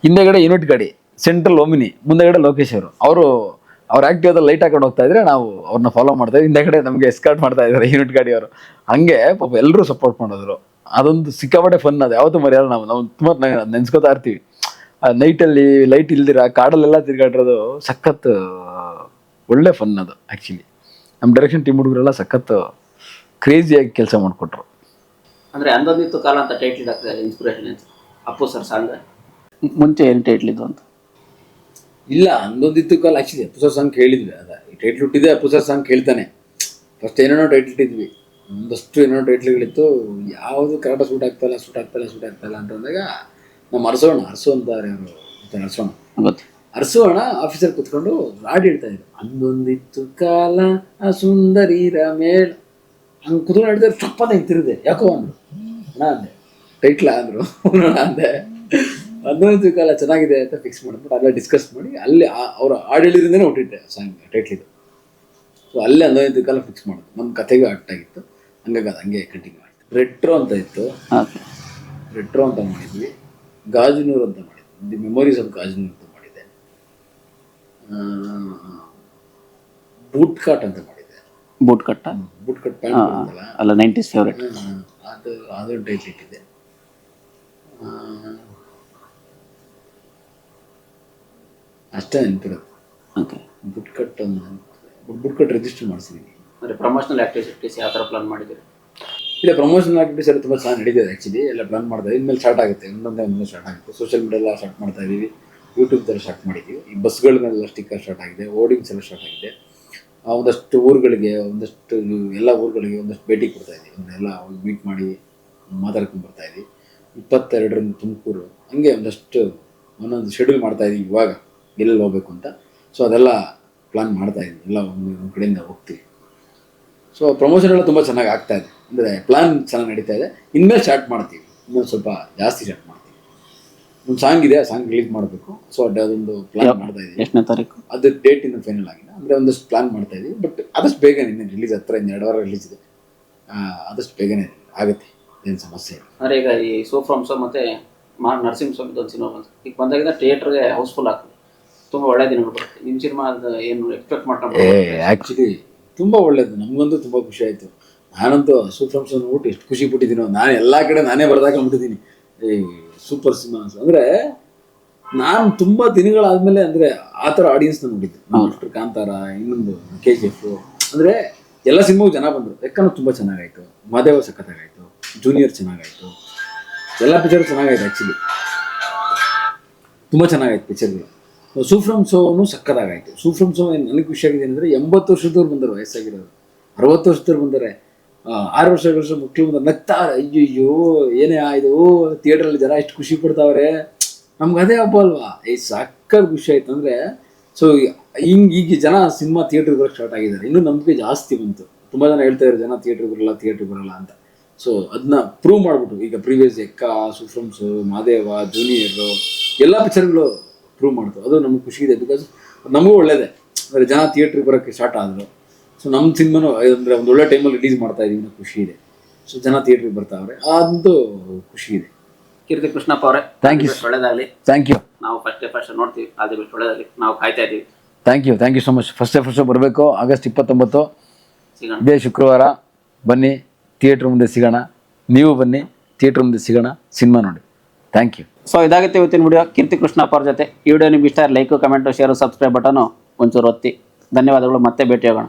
ಹಿಂದೆಗಡೆ ಯೂನಿಟ್ ಗಾಡಿ ಸೆಂಟ್ರಲ್ ಓಮಿನಿ ಮುಂದೆಗಡೆ ಲೋಕೇಶ್ ಅವರು. ಅವರು, ಅವ್ರ ಆ್ಯಕ್ಟಿವ್ ಲೈಟ್ ಹಾಕೊಂಡು ಹೋಗ್ತಾ ಇದ್ರೆ ನಾವು ಅವ್ರನ್ನ ಫಾಲೋ ಮಾಡ್ತಾ ಇದ್ವಿ. ಹಿಂದೆಗಡೆ ನಮಗೆ ಎಸ್ಕಾರ್ಟ್ ಮಾಡ್ತಾ ಇದ್ದಾರೆ ಯೂನಿಟ್ ಗಾಡಿಯವರು ಹಂಗೆ ಪಾಪ ಎಲ್ಲರೂ ಸಪೋರ್ಟ್ ಮಾಡಿದ್ರು. ಅದೊಂದು ಸಿಕ್ಕಾಪಟ್ಟೆ ಫನ್ ಅದು. ಯಾವತ್ತೂ ಮರ್ಯಾದ ನಾವು. ನಾವು ತುಂಬ ನೆನ್ಸ್ಕೊತಾ ಇರ್ತೀವಿ. ನೈಟಲ್ಲಿ ಲೈಟ್ ಇಲ್ದಿರ ಕಾಡಲ್ಲೆಲ್ಲ ತಿರ್ಗಾಡಿರೋದು ಸಖತ್, ಒಳ್ಳೆ ಫನ್ ಅದು ಆ್ಯಕ್ಚುಲಿ ನಮ್ಮ ಡೈರೆಕ್ಷನ್ ಟೀಮ್ ಹುಡುಗರೆಲ್ಲ ಸಖತ್ತು ಕ್ರೇಜಿಯಾಗಿ ಕೆಲಸ ಮಾಡಿಕೊಟ್ರು. ಅಂದ್ರೆ ಅಂದೊಂದಿತ್ತು ಕಾಲ ಅಂತ ಟೈಟ್ಲ್ ಆಗ್ತದೆ ಇನ್ಸ್ಪಿರೇಷನ್ ಅಂತ ಅಪ್ಪು ಸರ್ ಸಾಂಗ್. ಮುಂಚೆ ಏನು ಟೈಟ್ಲ್ ಇದು ಅಂತ? ಇಲ್ಲ ಅಂದೊಂದಿತ್ತು ಕಾಲ ಆಕ್ಚುಲಿ ಅಪ್ಪು ಸರ್ ಸಾಂಗ್ ಕೇಳಿದ್ವಿ. ಅದ ಈ ಟೈಟ್ಲ್ ಹುಟ್ಟಿದೆ ಅಪ್ಪು ಸರ್ ಸಾಂಗ್ ಕೇಳ್ತಾನೆ. ಫಸ್ಟ್ ಏನೇನೋ ಟೈಟ್ಲ್ ಇಟ್ಟಿದ್ವಿ. ಒಂದಷ್ಟು ಏನೋ ಟೈಟ್ಲ್ಗಳಿತ್ತು ಯಾವುದು ಕರೆಕ್ಟಾಗಿ ಸೂಟ್ ಆಗ್ತಾಯಿಲ್ಲ ಸೂಟ್ ಆಗ್ತಾಯಿಲ್ಲ ಸೂಟ್ ಆಗ್ತಾಯಿಲ್ಲ ಅಂತಂದಾಗ ನಮ್ಮ ಅರಸೋಣ ಅರಸು ಅಂತಾರೆ ಅವರು ಅರಸೋಣ ಗೊತ್ತು. ಅರಸೋಣ ಆಫೀಸರ್ ಕುತ್ಕೊಂಡು ರಾಡ್ ಹೇಳ್ತಾ ಇದ್ರು. ಅಂದೊಂದಿತ್ತು ಕಾಲ ಆ ಸುಂದರಿರ ಮೇಲ್ ಹಂಗೆ ಕುತ್ಕೊಂಡು ಹೇಳ್ತಾರೆ ತಪ್ಪದ ಹಿಂತಿರಿದೆ ಯಾಕೋ ಅಂದ್ರು. ಅಣ್ಣ ಅಂದೆ. ಟೈಟ್ಲ ಅಂದರು. ನೋಡೋಣ ಅಂದೆ. ಹನ್ನೊಂದು ಕಾಲ ಚೆನ್ನಾಗಿದೆ ಅಂತ ಫಿಕ್ಸ್ ಮಾಡಿಬಿಟ್ಟು ಅಲ್ಲೇ ಡಿಸ್ಕಸ್ ಮಾಡಿ ಅಲ್ಲಿ ಅವ್ರ ಹಾಡು ಹೇಳಿದ್ರಿಂದನೇ ಹುಟ್ಟಿಟ್ಟೆ ಸಾಂಗ್ ಟೈಟ್ಲಿದು ಸೊ ಅಲ್ಲೇ ಹನ್ನೊಂದು ಕಾಲ ಫಿಕ್ಸ್ ಮಾಡೋದು ನಮ್ಮ ಕತೆಗೆ ಅಟ್ಟಾಗಿತ್ತು ಆಗಿತ್ತು. ಹಂಗಾಗಿ ಅದು ಹಂಗೆ ಕಂಟಿನ್ಯೂ ಆಯಿತು. ರೆಟ್ರೋ ಅಂತ ಇತ್ತು. ರೆಟ್ರೋ ಅಂತ ಮಾಡಿದ್ವಿ. ಗಾಜನೂರು ಅಂತ ಮಾಡಿದ್ವಿ. ದಿ ಮೆಮೊರೀಸ್ ಆಫ್ ಗಾಜನೂರು ಅಂತ ಮಾಡಿದೆ ಬೂಟ್ ಕಾಟ್ ಅಂತ ಮಾಡಿದೆ ಬೂಟ್ ಕಟ್ಟ? ಬೂಟ್ ಕಟ್ ಪ್ಯಾಂಟ್ ಬರುತ್ತಲ್ಲ ಅಲ್ಲ ನೈಂಟೀಸ್ ಫೇವ್ರೇಟ್. ಅದು ಅದು ಡೈಲಿ ಇಟ್ಟಿದೆ ಆ, ಅಷ್ಟೇ ನೆನಪಿರೋದು. ಓಕೆ ಬುಟ್ ಕಟ್ ಅಂತ ಬುಟ್ ಕಟ್ ರಿಜಿಸ್ಟರ್ ಮಾಡಿಸಿದ್ದೀನಿ ಅಂದರೆ ಪ್ರಮೋಷನಲ್ ಆಕ್ಟಿವಿಟೀಸ್ ಯಾವ ಥರ ಪ್ಲಾನ್ ಮಾಡಿದ್ದೀರಿ? ಇಲ್ಲ ಪ್ರಮೋಷನ್ ಆಕ್ಟಿವಿಟೀಸ್ ಎಲ್ಲ ತುಂಬ ಚೆನ್ನಾಗಿ ನಡೀತಿದೆ ಆ್ಯಕ್ಚುಲಿ ಎಲ್ಲ ಪ್ಲಾನ್ ಮಾಡ್ತಾ ಇದ್ದೀವಿ ಇನ್ಮೇಲೆ ಸ್ಟಾರ್ಟ್ ಆಗುತ್ತೆ. ಒಂದೊಂದೇ ಒಂದೊಂದೇ ಸ್ಟಾರ್ಟ್ ಆಗುತ್ತೆ. ಸೋಷಿಯಲ್ ಮೀಡಿಯಾ ಎಲ್ಲ ಸ್ಟಾರ್ಟ್ ಮಾಡ್ತಾ ಇದ್ದೀವಿ. ಯೂಟ್ಯೂಬ್ ಥರ ಸ್ಟಾರ್ಟ್ ಮಾಡಿದ್ದೀವಿ. ಈ ಬಸ್ಗಳ ಮೇಲೆಲ್ಲ ಸ್ಟಿಕ್ಕರ್ ಸ್ಟಾರ್ಟ್ ಆಗಿದೆ. ಓಡಿಂಗ್ಸ್ ಎಲ್ಲ ಸ್ಟಾರ್ಟ್ ಆಗಿದೆ. ಒಂದಷ್ಟು ಊರುಗಳಿಗೆ, ಒಂದಷ್ಟು ಎಲ್ಲ ಊರುಗಳಿಗೆ ಒಂದಷ್ಟು ಭೇಟಿ ಕೊಡ್ತಾ ಇದ್ದೀವಿ ಅವನ್ನೆಲ್ಲ ಮೀಟ್ ಮಾಡಿ ಮಾತಾಡ್ಕೊಂಡು ಬರ್ತಾ ಇದ್ದೀವಿ ಇಪ್ಪತ್ತೆರಡರಿಂದ ತುಮಕೂರು ಹಂಗೆ ಒಂದಷ್ಟು ಒಂದೊಂದು ಶೆಡ್ಯೂಲ್ ಮಾಡ್ತಾ ಇದ್ದೀವಿ ಇವಾಗ, ಎಲ್ಲೆಲ್ಲಿ ಹೋಗ್ಬೇಕು ಅಂತ. ಸೊ ಅದೆಲ್ಲ ಪ್ಲಾನ್ ಮಾಡ್ತಾ ಇದ್ದೀವಿ ಎಲ್ಲ ಒಂದು ಒಂದು ಕಡೆಯಿಂದ ಹೋಗ್ತೀವಿ. ಸೊ ಪ್ರಮೋಷನ್ ಎಲ್ಲ ತುಂಬ ಚೆನ್ನಾಗಿ ಆಗ್ತಾ ಇದೆ. ಅಂದರೆ ಪ್ಲಾನ್ ಚೆನ್ನಾಗಿ ನಡೀತಾ ಇದೆ. ಇನ್ಮೇಲೆ ಸ್ಟಾರ್ಟ್ ಮಾಡ್ತೀವಿ. ಇನ್ನೊಂದು ಸ್ವಲ್ಪ ಜಾಸ್ತಿ ಸ್ಟಾರ್ಟ್ ಮಾಡ್ತೀವಿ. ಒಂದು ಸಾಂಗ್ ಇದೆ ಆ ಸಾಂಗ್ ರಿಲೀಸ್ ಮಾಡಬೇಕು. ಸೊ ಅದೊಂದು ಪ್ಲಾನ್ ಮಾಡ್ತಾ ಇದ್ದೀವಿ ಎಷ್ಟನೇ ತಾರೀಕು? ಅದು ಡೇಟ್ ಇನ್ನು ಫೈನಲ್ ಆಗಿಲ್ಲ. ಅಂದರೆ ಒಂದಷ್ಟು ಪ್ಲಾನ್ ಮಾಡ್ತಾ ಇದ್ದೀವಿ ಬಟ್ ಆದಷ್ಟು ಬೇಗನೆ ಇನ್ನೇನು ರಿಲೀಸ್ ಹತ್ರ ಇನ್ನು ಎರಡು ವಾರ ರಿಲೀಸ್ ಇದೆ. ಆದಷ್ಟು ಬೇಗನೆ ಆಗುತ್ತೆ. ಏನು ಸಮಸ್ಯೆ ಇಲ್ಲ. ಅಂದರೆ ಈಗ ಈ ಸೋ ಫ್ರಮ್ ಸೋ ಮತ್ತು ಮಾ ನರಸಿಂಹಸ್ವಾಮಿ ಒಂದು ಸಿನಿಮಾ ಬಂತು. ಈಗ ಬಂದಾಗಿಂದ ಥಿಯೇಟ್ರಿಗೆ ಹೌಸ್ಫುಲ್ ಆಗ್ತದೆ. ತುಂಬ ಒಳ್ಳೆ ದಿನ ಬರುತ್ತೆ ನಿಮ್ಮ ಸಿನಿಮಾ ಏನು ಎಕ್ಸ್ಪೆಕ್ಟ್ ಮಾಡ್ಕೊಂಡು ಆ್ಯಕ್ಚುಲಿ ತುಂಬ ಒಳ್ಳೇದು. ನಮಗಂತೂ ತುಂಬ ಖುಷಿ ಆಯಿತು. ನಾನಂತೂ ಸೋನ್ ಊಟ ಎಷ್ಟು ಖುಷಿ ಬಿಟ್ಟಿದ್ದೀನೋ ನಾನು ಎಲ್ಲ ಕಡೆ ನಾನೇ ಬರ್ದಾಕೊಂಡ್ಬಿಟ್ಟಿದ್ದೀನಿ ಈ ಸೂಪರ್ ಸಿನಿಮಾಸ್ ಅಂದ್ರೆ ನಾನು ತುಂಬಾ ದಿನಗಳಾದ್ಮೇಲೆ ಅಂದ್ರೆ ಆ ಥರ ಆಡಿಯನ್ಸ್ ನೋಡಿದ್ದೆ. ಡಾಕ್ಟರ್ ಕಾಂತಾರ ಇನ್ನೊಂದು ಕೆ ಜಿ ಎಫ್ ಅಂದ್ರೆ ಎಲ್ಲ ಸಿನಿಮಾಗೂ ಜನ ಬಂದರು. ಯಾಕಂದ್ರೆ ತುಂಬಾ ಚೆನ್ನಾಗಾಯ್ತು. ಮಾದೇವ ಸಖತ್ತಾಗಾಯ್ತು. ಜೂನಿಯರ್ ಚೆನ್ನಾಗಾಯ್ತು. ಎಲ್ಲ ಪಿಕ್ಚರ್ ಚೆನ್ನಾಗಾಯ್ತು ಆ್ಯಕ್ಚುಲಿ ತುಂಬ ಚೆನ್ನಾಗಾಯ್ತು ಪಿಕ್ಚರ್ಗಳು ಸೂಫ್ರಮ್ ಸೋನು ಸಕ್ಕದಾಗಾಯ್ತು ಸೂಫ್ರಮ್ ಸೋ ಏನು ನನಗೆ ಖುಷಿಯಾಗಿದೆ ಅಂದರೆ ಎಂಬತ್ತು ವರ್ಷದವ್ರು ಬಂದರು ವಯಸ್ಸಾಗಿರೋರು. ಅರವತ್ತು ವರ್ಷದವ್ರು ಬಂದರೆ. ಆರು ವರ್ಷ ವರ್ಷ ಮಕ್ಕಳು ಮುಂದೆ ನಗ್ತಾರೆ, ಅಯ್ಯಯ್ಯೋ, ಏನೇ ಆಯ್ತು ಥಿಯೇಟ್ರಲ್ಲಿ ಜನ ಎಷ್ಟು ಖುಷಿ ಪಡ್ತಾವ್ರೆ. ನಮ್ಗೆ ಅದೇ ಹಬ್ಬ ಅಲ್ವಾ? ಈ ಸಕ್ಕರ್ ಖುಷಿ ಆಯ್ತು ಅಂದರೆ ಸೊ ಹಿಂಗೆ, ಈಗ ಜನ ಸಿನಿಮಾ ಥಿಯೇಟರ್ ಬರೋಕ್ಕೆ ಸ್ಟಾರ್ಟ್ ಆಗಿದ್ದಾರೆ. ಇನ್ನೂ ನಂಬಿಕೆ ಜಾಸ್ತಿ ಬಂತು. ತುಂಬ ಜನ ಹೇಳ್ತಾ ಇದ್ದಾರೆ ಜನ ಥಿಯೇಟರ್ ಬರಲ್ಲ ಥಿಯೇಟರ್ ಬರಲ್ಲ ಅಂತ. ಸೊ ಅದನ್ನ ಪ್ರೂವ್ ಮಾಡ್ಬಿಟ್ಟು ಈಗ ಪ್ರೀವಿಯಸ್ ಎಕ್ಕ ಸುಫ್ರಮ್ಸು ಮಾದೇವ ಜೂನಿಯರ್ ಎಲ್ಲ ಪಿಕ್ಚರ್ಗಳು ಪ್ರೂವ್ ಮಾಡ್ತು. ಅದು ನಮ್ಗೆ ಖುಷಿ ಇದೆ ಬಿಕಾಸ್ ನಮಗೂ ಒಳ್ಳೇದೇ. ಅಂದರೆ ಜನ ಥಿಯೇಟ್ರಿಗೆ ಬರೋಕ್ಕೆ ಸ್ಟಾರ್ಟ್ ಆದರು. ಸೊ ನಮ್ಮ ಸಿನಿಮಾನು ಅಂದರೆ ಒಂದು ಒಳ್ಳೆ ಟೈಮಲ್ಲಿ ರಿಲೀಸ್ ಮಾಡ್ತಾ ಇದೀವಿ ಖುಷಿ ಇದೆ. ಸೊ ಜನ ಥಿಯೇಟ್ರಿಗೆ ಬರ್ತಾವ್ರೆ ಅದಂತೂ ಖುಷಿ ಇದೆ. ಕೀರ್ತಿ ಕೃಷ್ಣಪ್ಪ ಅವರೇ ಥ್ಯಾಂಕ್ ಯು ಒಳ್ಳೇದಾಗಲಿ. ಥ್ಯಾಂಕ್ ಯು ನಾವು ಫಸ್ಟ್ ಡೇ ಫಸ್ಟ್ ನೋಡ್ತೀವಿ ಅದು ಬಿಟ್ಟು ಒಳ್ಳೇದಾಗಲಿ. ನಾವು ಕಾಯ್ತಾ ಇದ್ದೀವಿ. Thank you thank you so much first first ಬರಬೇಕು ಆಗಸ್ಟ್ ಇಪ್ಪತ್ತೊಂಬತ್ತು. ಸಿಗೋಣ. ಇದೇ ಶುಕ್ರವಾರ. ಬನ್ನಿ ಥಿಯೇಟ್ರ್ ಮುಂದೆ ಸಿಗೋಣ. ನೀವು ಬನ್ನಿ ಥಿಯೇಟ್ರ್ ಮುಂದೆ ಸಿಗೋಣ. ಸಿನಿಮಾ ನೋಡಿ. ಥ್ಯಾಂಕ್ ಯು ಸೊ ಇದಾಗುತ್ತೆ ಇವತ್ತಿನ ವಿಡಿಯೋ ಕೀರ್ತಿ ಕೃಷ್ಣಪ್ಪ ಅವ್ರ ಜೊತೆ. ಈ ವಿಡಿಯೋ ನಿಮ್ಗೆ ಇಷ್ಟ like comment share subscribe button ಒಂಚೂರು ಒತ್ತಿ. ಧನ್ಯವಾದಗಳು. ಮತ್ತೆ ಭೇಟಿಯಾಗೋಣ.